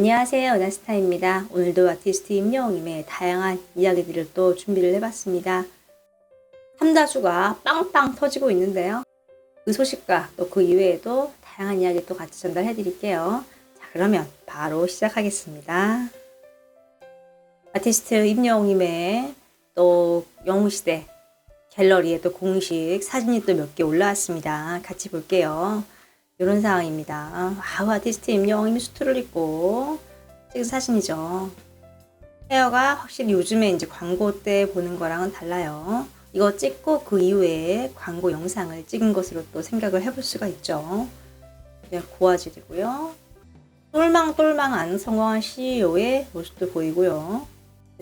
안녕하세요. 은하스타입니다. 오늘도 아티스트 임영웅님의 다양한 이야기들을 또 준비를 해봤습니다. 삼다수가 빵빵 터지고 있는데요. 그 소식과 또 그 이외에도 다양한 이야기 또 같이 전달해 드릴게요. 자, 그러면 바로 시작하겠습니다. 아티스트 임영웅님의 또 영웅시대 갤러리에 또 공식 사진이 또 몇 개 올라왔습니다. 같이 볼게요. 이런 상황입니다. 아우, 아티스트 임영웅님이 수트를 입고 찍은 사진이죠. 헤어가 확실히 요즘에 이제 광고 때 보는 거랑은 달라요. 이거 찍고 그 이후에 광고 영상을 찍은 것으로 또 생각을 해볼 수가 있죠. 그냥 고화질이고요. 똘망똘망한 성공한 CEO의 모습도 보이고요.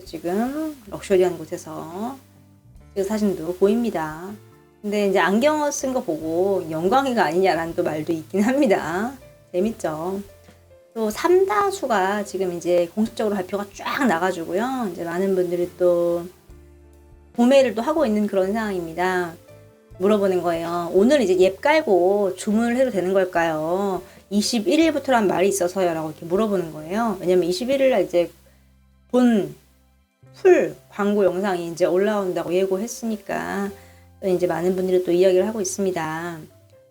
지금 럭셔리한 곳에서 찍은 사진도 보입니다. 근데 이제 안경을 쓴 거 보고 영광이가 아니냐라는 또 말도 있긴 합니다. 재밌죠. 또 삼다수가 지금 이제 공식적으로 발표가 쫙 나가지고요. 이제 많은 분들이 또 구매를 또 하고 있는 그런 상황입니다. 물어보는 거예요. 오늘 이제 앱 깔고 주문을 해도 되는 걸까요? 21일부터란 말이 있어서요. 라고 이렇게 물어보는 거예요. 왜냐면 21일 날 이제 본 풀 광고 영상이 이제 올라온다고 예고했으니까 또 이제 많은 분들이 또 이야기를 하고 있습니다.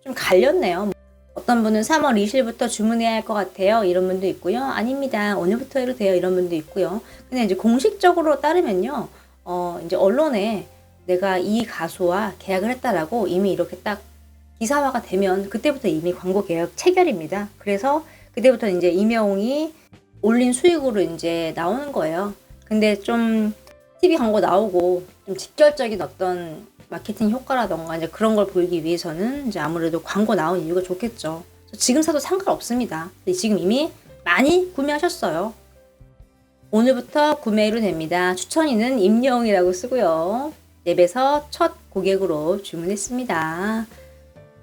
좀 갈렸네요. 어떤 분은 3월 20일부터 주문해야 할 것 같아요. 이런 분도 있고요. 아닙니다. 오늘부터 해도 돼요. 이런 분도 있고요. 근데 이제 공식적으로 따르면요. 어, 이제 언론에 내가 이 가수와 계약을 했다라고 이미 이렇게 딱 기사화가 되면 그때부터 이미 광고 계약 체결입니다. 그래서 그때부터 이제 임영웅이 올린 수익으로 이제 나오는 거예요. 근데 좀 TV 광고 나오고 좀 직결적인 어떤 마케팅 효과라던가 이제 그런 걸 보이기 위해서는 이제 아무래도 광고 나온 이유가 좋겠죠. 지금 사도 상관없습니다. 지금 이미 많이 구매하셨어요. 오늘부터 구매로 됩니다. 추천인은 임영웅이라고 쓰고요. 앱에서 첫 고객으로 주문했습니다.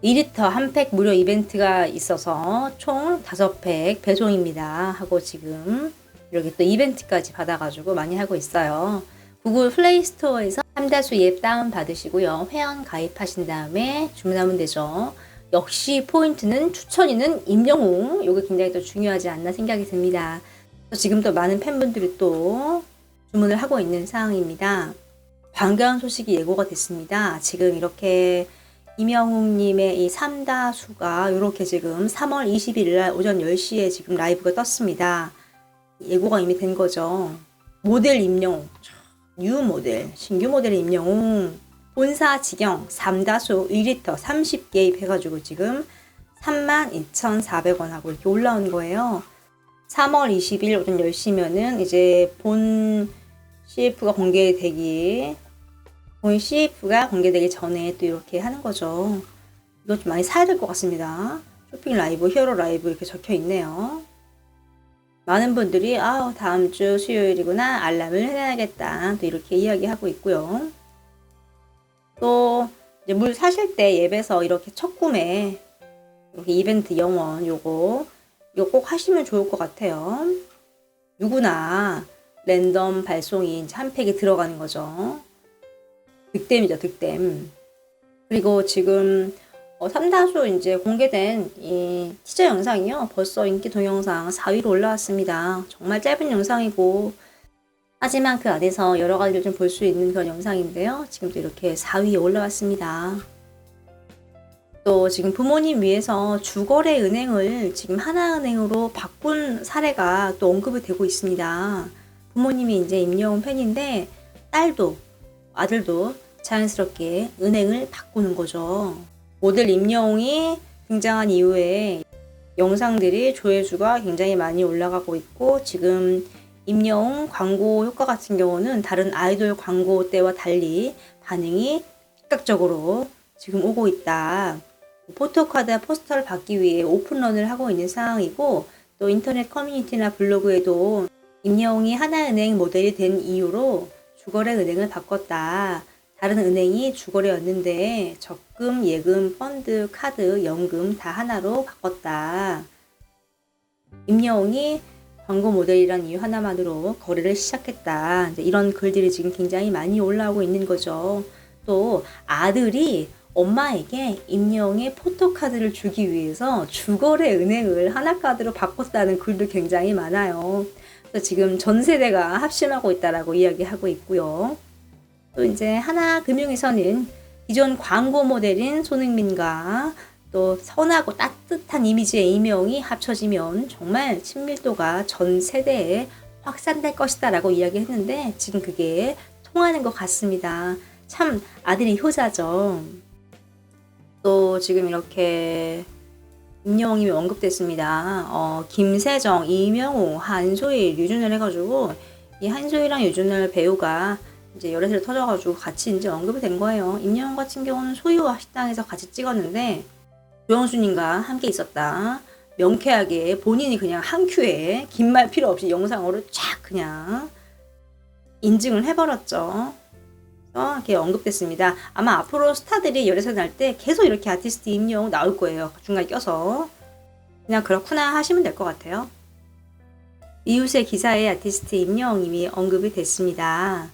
2리터 한 팩 무료 이벤트가 있어서 총 5팩 배송입니다. 하고 지금 이렇게 또 이벤트까지 받아가지고 많이 하고 있어요. 구글 플레이 스토어에서 삼다수 앱 다운 받으시고요. 회원 가입하신 다음에 주문하면 되죠. 역시 포인트는 추천이는 임영웅. 이게 굉장히 또 중요하지 않나 생각이 듭니다. 지금 또 많은 팬분들이 또 주문을 하고 있는 상황입니다. 반가운 소식이 예고가 됐습니다. 지금 이렇게 임영웅님의 이 삼다수가 이렇게 지금 3월 21일 날 오전 10시에 지금 라이브가 떴습니다. 예고가 이미 된 거죠. 모델 임영웅. 뉴 모델, 신규 모델 임영웅. 본사 직영 3다수 1리터 30개입 해가지고 지금 32,400원 하고 이렇게 올라온 거예요. 3월 20일 오전 10시면은 이제 본 CF가 공개되기, 본 CF가 공개되기 전에 또 이렇게 하는 거죠. 이거 좀 많이 사야 될 것 같습니다. 쇼핑 라이브, 히어로 라이브 이렇게 적혀 있네요. 많은 분들이 아 다음 주 수요일이구나 알람을 해놔야겠다 또 이렇게 이야기하고 있고요. 또 이제 물 사실 때 앱에서 이렇게 첫 구매 이렇게 이벤트 영원 요거 이거 꼭 하시면 좋을 것 같아요. 누구나 랜덤 발송이 한 팩이 들어가는 거죠. 득템이죠, 득템. 그리고 지금 어, 삼다수 이제 공개된 이 티저 영상이요. 벌써 인기 동영상 4위로 올라왔습니다. 정말 짧은 영상이고 하지만 그 안에서 여러 가지를 좀 볼 수 있는 그런 영상인데요. 지금도 이렇게 4위에 올라왔습니다. 또 지금 부모님 위해서 주거래 은행을 지금 하나은행으로 바꾼 사례가 또 언급이 되고 있습니다. 부모님이 이제 임영웅 팬인데 딸도 아들도 자연스럽게 은행을 바꾸는 거죠. 모델 임영웅이 등장한 이후에 영상들이 조회수가 굉장히 많이 올라가고 있고 지금 임영웅 광고 효과 같은 경우는 다른 아이돌 광고 때와 달리 반응이 즉각적으로 지금 오고 있다. 포토카드와 포스터를 받기 위해 오픈런을 하고 있는 상황이고 또 인터넷 커뮤니티나 블로그에도 임영웅이 하나은행 모델이 된 이후로 주거래 은행을 바꿨다. 다른 은행이 주거래였는데 적금, 예금, 펀드, 카드, 연금 다 하나로 바꿨다. 임영웅이 광고 모델이란 이유 하나만으로 거래를 시작했다. 이런 글들이 지금 굉장히 많이 올라오고 있는 거죠. 또 아들이 엄마에게 임영웅의 포토카드를 주기 위해서 주거래 은행을 하나카드로 바꿨다는 글도 굉장히 많아요. 그래서 지금 전 세대가 합심하고 있다라고 이야기하고 있고요. 또 이제 하나금융에서는 기존 광고 모델인 손흥민과 또 선하고 따뜻한 이미지의 이명이 합쳐지면 정말 친밀도가 전 세대에 확산될 것이다 라고 이야기했는데 지금 그게 통하는 것 같습니다. 참 아들이 효자죠. 또 지금 이렇게 임영웅이 언급됐습니다. 어, 김세정, 이명호, 한소희, 류준열 해가지고 이 한소희랑 류준열 배우가 이제 열애설 터져가지고 같이 이제 언급이 된 거예요. 임영웅 같은 경우는 소유와 식당에서 같이 찍었는데 조영수님과 함께 있었다. 명쾌하게 본인이 그냥 한 큐에 긴 말 필요 없이 영상으로 쫙 그냥 인증을 해버렸죠. 이렇게 언급됐습니다. 아마 앞으로 스타들이 열애설 날 때 계속 이렇게 아티스트 임영웅 나올 거예요. 중간에 껴서. 그냥 그렇구나 하시면 될 것 같아요. 이웃의 기사에 아티스트 임영웅님이 언급이 됐습니다.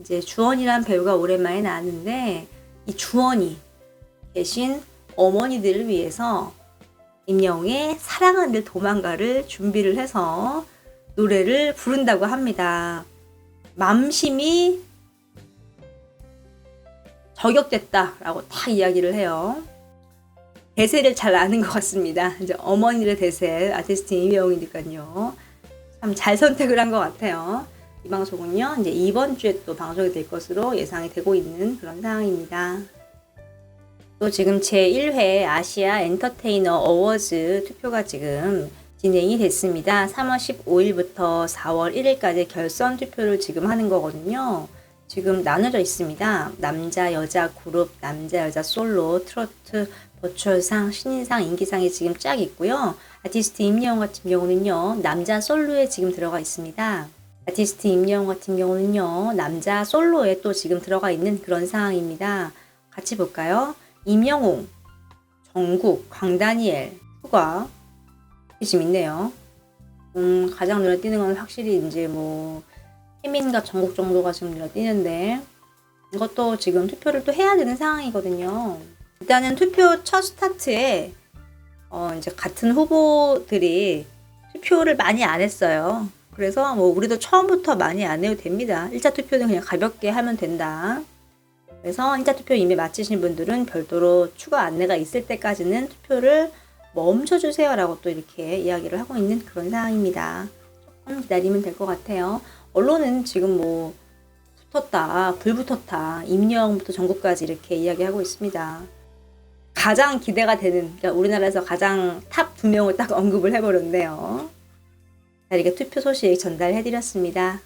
이제 주원이란 배우가 오랜만에 나왔는데 이 주원이 계신 어머니들을 위해서 임영웅의 사랑하는 도망가를 준비를 해서 노래를 부른다고 합니다. 맘심이 저격됐다라고 다 이야기를 해요. 대세를 잘 아는 것 같습니다. 이제 어머니의 대세 아티스트 임영웅이니까요. 참 잘 선택을 한 것 같아요. 이 방송은요, 이제 이번 주에 또 방송이 될 것으로 예상이 되고 있는 그런 상황입니다. 또 지금 제1회 아시아 엔터테이너 어워즈 투표가 지금 진행이 됐습니다. 3월 15일부터 4월 1일까지 결선 투표를 지금 하는 거거든요. 지금 나눠져 있습니다. 남자, 여자 그룹, 남자, 여자 솔로, 트로트, 버추얼상, 신인상, 인기상이 지금 쫙 있고요. 아티스트 임영웅 같은 경우는요, 남자 솔로에 지금 들어가 있습니다. 아티스트 임영웅 같은 경우는요, 남자 솔로에 또 지금 들어가 있는 그런 상황입니다. 같이 볼까요? 임영웅, 정국, 강다니엘, 휴가 지금 있네요. 음, 가장 눈에 띄는 건 확실히 이제 뭐 혜민과 정국 정도가 지금 눈에 띄는데 이것도 지금 투표를 또 해야 되는 상황이거든요. 일단은 투표 첫 스타트에 어 이제 같은 후보들이 투표를 많이 안 했어요. 그래서 뭐 우리도 처음부터 많이 안 해도 됩니다. 1차 투표는 그냥 가볍게 하면 된다. 그래서 1차 투표 이미 마치신 분들은 별도로 추가 안내가 있을 때까지는 투표를 멈춰주세요 라고 또 이렇게 이야기를 하고 있는 그런 상황입니다. 조금 기다리면 될 것 같아요. 언론은 지금 뭐 붙었다, 불 붙었다, 임영부터 전국까지 이렇게 이야기하고 있습니다. 가장 기대가 되는, 그러니까 우리나라에서 가장 탑 두 명을 딱 언급을 해버렸네요. 자, 이렇게 투표 소식 전달해드렸습니다.